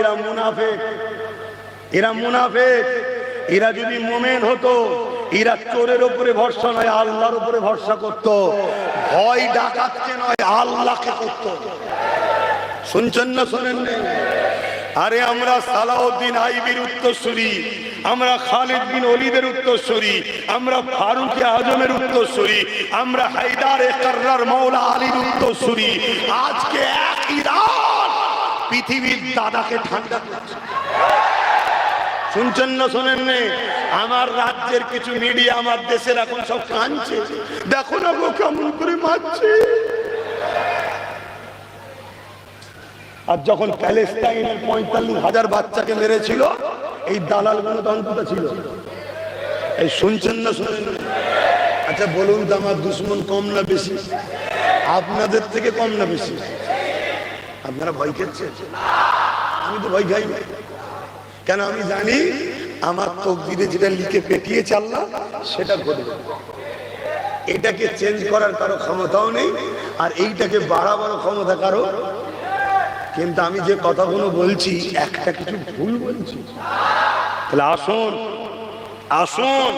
এরা মুনাফেক এরা মুনাফেক। এরা যদি মোমেন হতো, এরা চোরের উপরে ভরসা নয়, আল্লাহর উপরে ভরসা করত। ভয় ডাকাতকে নয়, আল্লাহকে করত। শুনছেন না শোনেন আরে আমরা সালাউদ্দিন আইবির উত্তরসূরি, আমরা খালিদ বিন অলিদের উত্তরসূরি, আমরা ফারুক আজমের উত্তরসূরি, আমরা হায়দার কার্রার মৌলা আলীর উত্তরসূরি। আজকে পৃথিবীর দাদাকে ঠান্ডা করছে। শুনছেন না শোনেন আমার রাজ্যের কিছু মিডিয়া আমার দেশের এখন সব কাঁদছে। দেখো না গো কেমন করে মারছে। আর যখন প্যালেস্টাইনের পঁয়তাল্লিশ হাজার বাচ্চাকে মেরেছিল, এই দালাল গণতন্ত্রটা ছিল। এই শুনছেন না শুনেন না? আচ্ছা বলুন তো আমার দুশ্মন কম না বেশি? আপনাদের থেকে কম না বেশি? আপনারা ভয় খেয়েছেন? আমি তো ভয় খাই কেন আমি জানি আমার তকদিরে যেটা লিখে পেটিয়ে চাললাম সেটা ঘটবে। এটাকে চেঞ্জ করার কারও ক্ষমতাও নেই, আর এইটাকে বাড়াবারও ক্ষমতা কারও। কিন্তু আমি যে কথাগুলো বলছি, একটা কিছু ভুল বলছি। তাহলে আসুন আসুন।